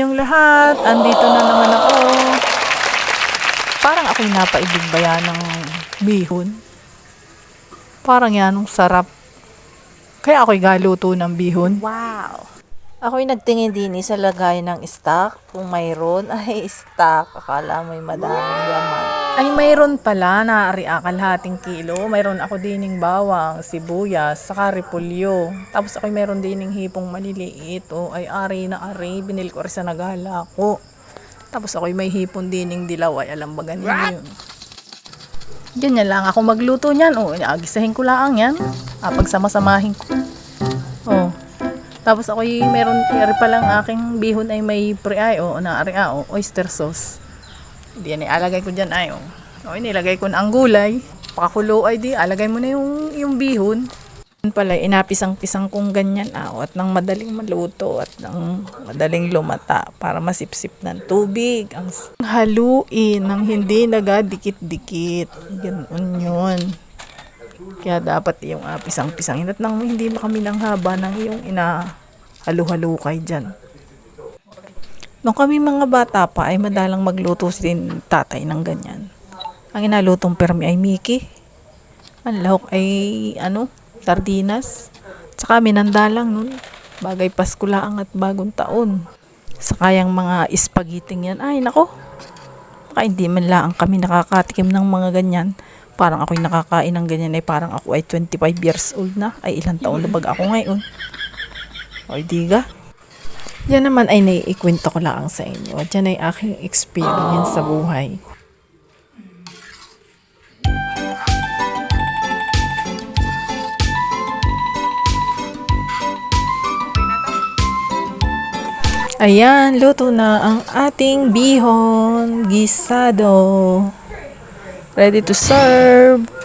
inyong lahat. Andito na naman ako. Parang ako'y napaibig ba yan ng bihon? Parang yan, ang sarap. Kaya ako'y galuto ng bihon. Wow! Ako'y nagtingin din sa lagay ng stock. Kung mayroon, ay stock. Akala mo'y madaming yaman. Ay, mayroon pala na ari kalahating kilo. Mayroon ako dining bawang, sibuyas, saka repolyo. Tapos ako'y mayroon dining hipong maliliit. O ay ari na ari. Binili ko rin sa nagala ko. Tapos ako'y may hipon dining dilaw. Ay, alam ba ganyan yun? Ganyan lang ako magluto niyan. O, agisahin ko lang yan. Ah, pagsama-samahin ko. Oh. Tapos ako'y meron, ari pa lang aking bihon ay may pre-ay o na ari o oyster sauce. Hindi yan, alagay ko dyan ay, oh. O, inilagay ko ang gulay. Pakakulo ay di, alagay mo na yung, yung bihon. Yun pala, inapisang-pisang kong ganyan, ah, at nang madaling maluto at nang madaling lumata para masipsip ng tubig. Ang haluin ng hindi nagadikit-dikit. Ganun yun. Kaya dapat yung ah, pisang-pisangin at nang hindi ba kami ng haba ng yung inahalu-halukay dyan. Nung kami mga bata pa ay madalang magluto si din tatay ng ganyan. Ang inalutong permi ay Mickey. Ang lahok ay ano, sardinas. Tsaka minandalang nun. Bagay Pasko lang at bagong taon. Saka yung mga spaghetti yan. Ay nako. Baka hindi man lang kami nakakatikim ng mga ganyan. Parang ako'y nakakain ng ganyan ay parang ako ay 25 years old na. Ay ilang taon na bag ako ngayon. Oy, diga. Yan naman ay naiikwento ko lang sa inyo. Yan ay aking experience sa buhay. Ayan, luto na ang ating bihon gisado. Ready to serve.